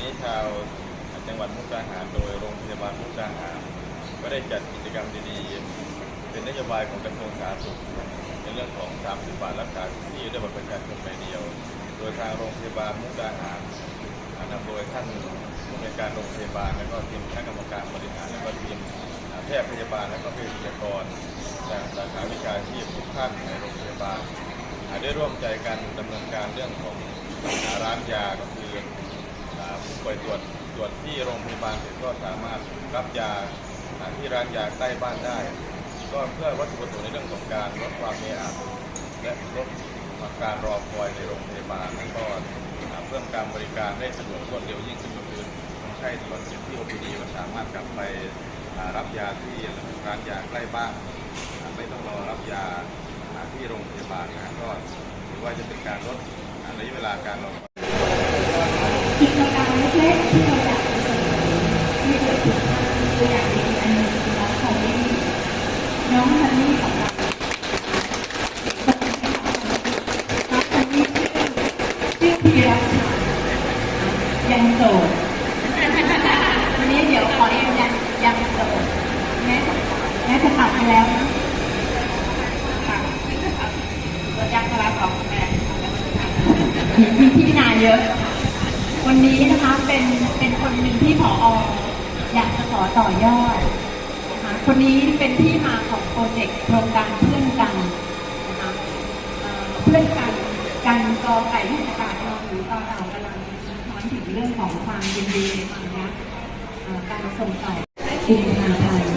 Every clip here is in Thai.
นี้ชาวจังหวัดมุกดาหารโดยโรงพยาบาลมุกดาหารก็ได้จัดกิจกรรมดีๆ เป็นนโยบายของกระทรวงสาธารณสุขในเรื่องของ 30 บาทรักษาที่ด้วยบัตรประชาชนใบเดียว โดยทางโรงพยาบาลมุกดาหารนำโดยท่านผู้อำนการโรงพยาบาล และก็ทีมคณะกรรมการบริหาร และก็ทีมแพทย์พยาบาล และก็เภสัชกรจากสาขาวิชาชีพทุกท่านในโรงพยาบาลได้ร่วมใจกันดำเนินการเรื่องของร้านยาก็คือ ผู้ป่วยตรวจตรวจที่โรงพยาบาลเสร็จก็สามารถรับยาที่ร้านยาใกล้บ้านได้ ก็เพื่อวัตถุประสงค์ในเรื่องของการลดความเมอัดและลดการรอคอยในโรงพยาบาลและก็เพิ่มการบริการได้สะดวกรวดเร็วยิ่งขึ้นก็คือคนไข้ตรวจเสร็จที่ OPD ก็สามารถกลับไปรับยาที่ร้านยาใกล้บ้านไม่ต้องรอรับยาที่โรงพยาบาลนะก็ถือว่าจะเป็นการลดระยะเวลาการรอ กิจกรรมเล็กๆที่เราอยากจะเสนอที่เกิดขึ้นตัวอย่างดีอันหนึงคือน้องเขาไม่น้องฮันนี่ของเราน้องฮันนี่ชื่อชื่อพีรัชชายังโสดวันนี้เดี๋ยวขอเรียนยังยังโสดแม่แม่จะตัดไปแล้วนะค่ะตัวยักษ์รับของแม่มีพี่นายเยอะ วันนี้นะคะเป็นเป็นคนหนึ่งที่ผออยากจะขอต่อยอดนะคะคนนี้เป็นที่มาของโปรเจกต์โครงการเพื่อนกันนะคะเพื่อนกันกันกอไก่ที่ประกาศเราหรือตอนเรากำลังสะท้อนถึงเรื่องของความยินดีในความรักการส่งต่อกุมภาพันธ์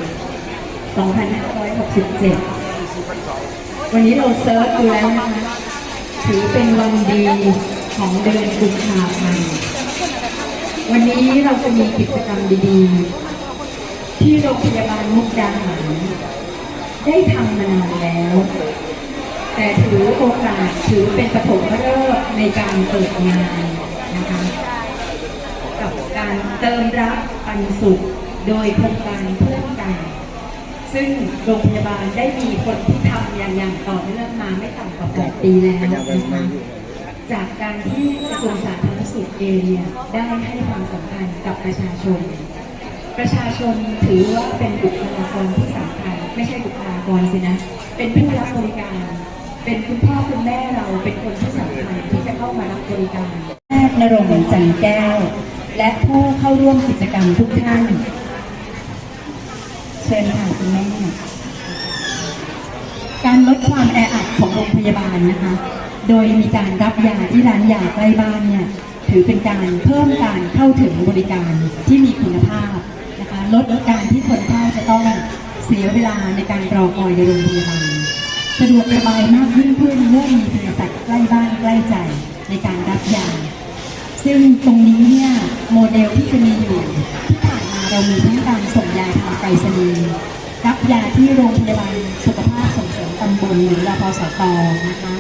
2567 วันนี้เราเซิร์ชดูแล้วนะคะถือเป็นวันดีของเดือนกุมภาพันธ์ วันนี้เราจะมีกิจกรรมดีๆ ที่โรงพยาบาลมุกดาหารได้ทำมานานแล้ว แต่ถือโอกาสถือเป็นปฐมฤกษ์ในการเปิดงานนะคะกับการเติมรักปันสุขโดยโครงการเพื่อนกันซึ่งโรงพยาบาลได้มีคนที่ทำอย่างอย่างต่อเนื่องมาไม่ต่ำกว่า8ปีแล้วนะคะจากการที่กระทรวงสาธารณ เองเนี่ยได้ให้ความสำคัญกับประชาชน ประชาชนถือว่าเป็นบุคลากรที่สำคัญ ไม่ใช่บุคลากรสินะ เป็นผู้รับบริการ เป็นคุณพ่อคุณแม่เราเป็นคนที่สำคัญที่จะเข้ามารับบริการแพทย์นรงค์จันแก้ว และผู้เข้าร่วมกิจกรรมทุกท่าน เชิญค่ะคุณแม่การลดความแออัดของโรงพยาบาลนะคะ โดยมีการรับยาที่ร้านยาใกล้บ้านเนี่ย ถือเป็นการเพิ่มการเข้าถึงบริการที่มีคุณภาพนะคะลดการที่คนไข้จะต้องเสียเวลาในการรอคอยในโรงพยาบาลสะดวกสบายมากยิ่งขึ้นเมื่อมีเภสัชใกล้บ้านใกล้ใจในการรับยาซึ่งตรงนี้เนี่ยโมเดลที่จะมีอยู่ที่ผ่านมาเรามีทั้งการส่งยาทางไปรษณีย์รับยาที่โรงพยาบาลสุขภาพส่งเสริมตำบลหรือรพสตนะคะ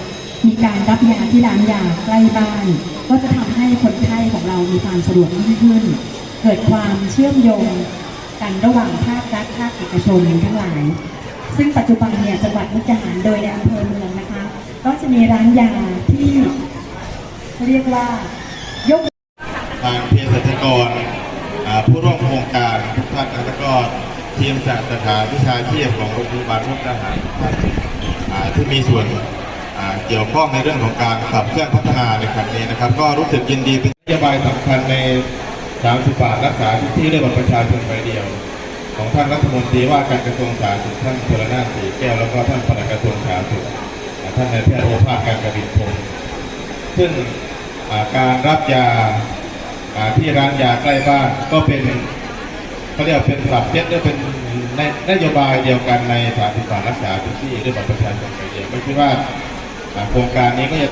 มีการรับยาที่ร้านยาใกล้บ้าน ก็จะทำให้คนไข้ของเรามีความสะดวกยิ่งขึ้น เกิดความเชื่อมโยงกันระหว่างภาครัฐภาคเอกชนทั้งหลาย ซึ่งปัจจุบันเนี่ยจังหวัดมุกดาหารโดยในอำเภอเมืองนะคะ ก็จะมีร้านยาที่เรียกว่ายกทางเภสัชกรผู้ร่วมโครงการทุกท่านแล้วก็ทีมจากสาขาวิชาชีพของโรงพยาบาลมุกดาหารท่านที่มีส่วน เกี่ยวข้องในเรื่องของการขับเคลื่อนพัฒนาในครั้งนี้นะครับ ก็รู้สึกยินดีเป็นนโยบายสำคัญใน30บาทรักษาทุกที่ด้วยบัตรประชาชนใบเดียว ของท่านรัฐมนตรีว่าการกระทรวงสาธารณสุขท่านพลนาสีแก้วแล้วก็ท่านปลัดกระทรวงสาธารณสุขท่านนายแพทย์โอภาสการกระดินพงศ์ซึ่งการรับยาที่ร้านยาใกล้บ้านก็เป็นเขาเรียกเป็นสับเซตหรือเป็นนนโยบายเดียวกันในสานบาลรักษาทุกที่ด้วยบัตรประชาชนไปเดียวไม่คิดว่า โครงการนี้ก็จะ